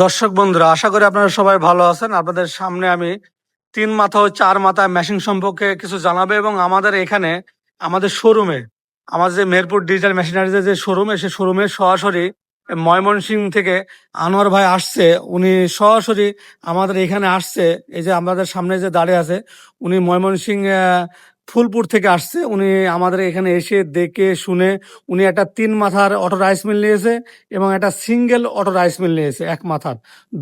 দর্শক বন্ধুরা, আশা করি আপনারা সবাই ভালো আছেন। আপনাদের সামনে আমি তিন মাথা ও চার মাথা মেশিন সম্পর্কে কিছু জানাবে এবং আমাদের এখানে আমাদের শোরুমে আমাদের যে মেহেরপুর ডিজিটাল মেশিনারিজের যে শোরুমে সে শোরুমে সরাসরি ময়মনসিং থেকে আনোয়ার ভাই আসছে। উনি সরাসরি আমাদের এখানে আসছে। এই যে আমাদের সামনে যে দাঁড়িয়ে আছে, উনি ময়মনসিং ফুলপুর থেকে আসছে। উনি আমাদের এখানে এসে দেখে শুনে উনি একটা তিন মাথার অটো রাইস মিল নিয়েছে এবং একটা সিঙ্গেল অটো রাইস মিল নিয়েছে, এক মাথার।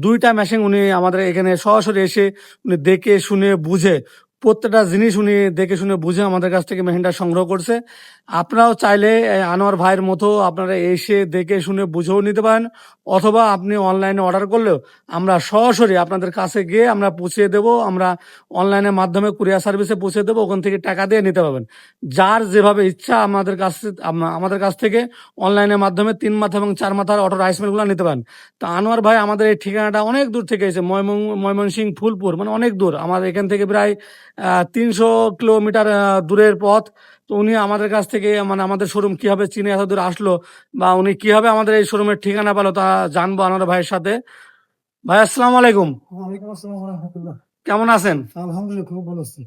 দুইটা মেশিন উনি আমাদের এখানে সরাসরি এসে উনি দেখে, শুনে, বুঝে প্রত্যেকটা জিনিস উনি দেখে শুনে বুঝে আমাদের কাছ থেকে মেশিনটা সংগ্রহ করছে। আপনারাও চাইলে আনোয়ার ভাইয়ের মতো আপনারা এসে দেখে শুনে বুঝেও নিতে পারেন, অথবা আপনি অনলাইনে অর্ডার করলেও আমরা সরাসরি আপনাদের কাছে গিয়ে আমরা পৌঁছে দেব, আমরা অনলাইনের মাধ্যমে কুরিয়ার সার্ভিসে পৌঁছে দেবো, ওখান থেকে টাকা দিয়ে নিতে পারবেন। যার যেভাবে ইচ্ছা আমাদের কাছ আম- আমাদের কাছ থেকে অনলাইনের মাধ্যমে তিন মাথা এবং চার মাথার অটো রাইস মিলগুলো নিতে পারেন। তো আনোয়ার ভাই, আমাদের এই ঠিকানাটা অনেক দূর থেকে এসে ময়মন ময়মনসিং ফুলপুর মানে অনেক দূর। আমার এখান থেকে প্রায় তিনশো কিলোমিটার দূরের পথ। তো উনি আমাদের কাছ থেকে মানে আমাদের শোরুম কীভাবে চিনে এত দূর আসলো বা উনি কীভাবে আমাদের এই শোরুমের ঠিকানা পেল তা জানব আনোয়ার ভাইয়ের সাথে। ভাই আসসালামু আলাইকুম। কেমন আছেন? আলহামদুলিল্লাহ খুব ভালো আছি।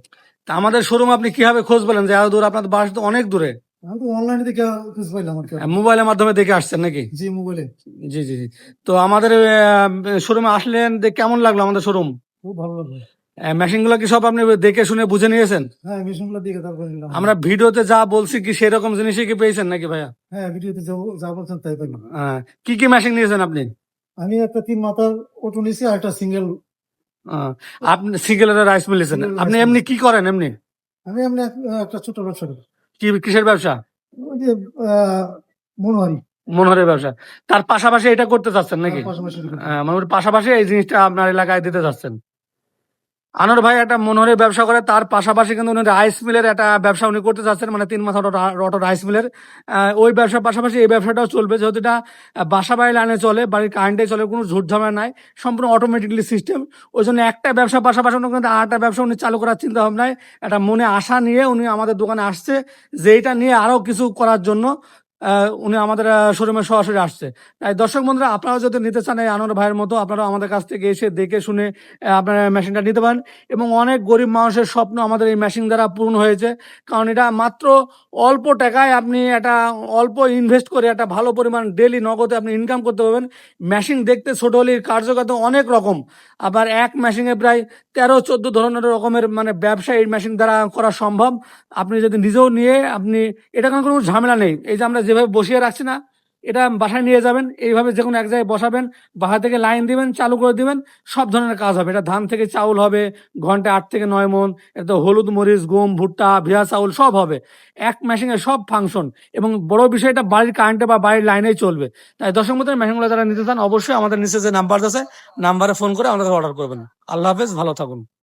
তা আমাদের শোরুম আপনি কীভাবে খোঁজ পেলেন যে এত দূর? আপনার বাস তো অনেক দূরে। অনলাইনে দেখে খোঁজ পাইলাম মোবাইলের মাধ্যমে দেখে আসছেন নাকি? জি মোবাইলে জি জি জি। তো আমাদের শোরুমে আসলেন কেমন লাগল আমাদের শোরুম খুব ভালো লাগল। মেশিনগুলো কি সব আপনি দেখে শুনে বুঝে নিয়েছেন? হ্যাঁ মেশিনগুলো দেখে তারপর নিলাম। আমরা ভিডিওতে যা বলছি কি সেরকম জিনিসই কি পেয়েছেন নাকি ভাইয়া? হ্যাঁ ভিডিওতে যা বলছেন তাই পাইলাম। আহ, কি কি মেশিন নিয়েছেন আপনি? আমি একটা তিন মাথার অটো নিয়েছি আর একটা সিঙ্গেল আপনি সিঙ্গেলের রাইস মিল নিয়েছেন। আপনি এমনি কি করেন এমনি? আমি এমনি একটা ছোট ব্যবসা করি। কি কিসের ব্যবসা? ওই যে মনোহারি। মনোহরের ব্যবসা। তার পাশাপাশি এটা করতে চাচ্ছেন নাকি? পাশাপাশি মানে পাশাপাশি এই জিনিসটা আপনার এলাকায় দিতে চাচ্ছেন। আনোর ভাই একটা মনোহরের ব্যবসা করে, তার পাশাপাশি কিন্তু উনি রাইস মিলের একটা ব্যবসা উনি করতে চাচ্ছেন মানে তিন মাথা অটো রাইস মিলের। ওই ব্যবসার পাশাপাশি এই ব্যবসাটাও চলবে, যেহেতু এটা বাসা বাড়ি লাইনে চলে, বাড়ির কারেন্টে চলে, কোনো ঝুট ঝামেলা নাই, সম্পূর্ণ অটোমেটিকলি সিস্টেম ওই জন্য একটা ব্যবসার পাশাপাশি উনি কিন্তু আরেকটা ব্যবসা উনি চালু করার চিন্তা ভাবনায় একটা মনে আশা নিয়ে উনি আমাদের দোকানে আসছে যে এটা নিয়ে আরও কিছু করার জন্য। উনি আমাদের শোরুমে সরাসরি আসছে। তাই দর্শক বন্ধুরা, আপনারাও যদি নিতে চান এই আনোয়ার ভাইয়ের মতো আপনারা আমাদের কাছ থেকে এসে দেখে শুনে আপনারা মেশিনটা নিতে পারেন। এবং অনেক গরিব মানুষের স্বপ্ন আমাদের এই মেশিন দ্বারা পূরণ হয়েছে। কারণ এটা মাত্র অল্প টাকায় আপনি একটা অল্প ইনভেস্ট করে একটা ভালো পরিমাণ ডেলি নগদে আপনি ইনকাম করতে পারবেন। মেশিন দেখতে ছোট হলে কার্যকতা অনেক রকম। আবার এক মেশিনে প্রায় তেরো, চোদ্দ ধরনের রকমের মানে ব্যবসা এই মেশিন দ্বারা করা সম্ভব। আপনি যদি নিজেও নিয়ে, আপনি, এটা কোনো কোনো ঝামেলা নেই। এই যে আমরা যেভাবে বসিয়ে রাখছি না, এটা বাসায় নিয়ে যাবেন, এইভাবে যে কোনো এক জায়গায় বসাবেন, বাসা থেকে লাইন দিবেন, চালু করে দিবেন, সব ধরনের কাজ হবে। এটা ধান থেকে চাউল হবে, ঘন্টায় আট থেকে নয় মন, এটা হলুদ মরিচ, গম, ভুট্টা ভিয়া চাউল সব হবে। এক মেশিনে সব ফাংশন এবং বড় বিষয়টা বাড়ির কারেন্টে বা বাড়ির লাইনেই চলবে। তাই দশম মতো মেশিনগুলো যারা নিতে চান, অবশ্যই আমাদের নিচে যে নাম্বার আছে নাম্বারে ফোন করে আমাদের অর্ডার করবেন। আল্লাহ হাফেজ, ভালো থাকুন।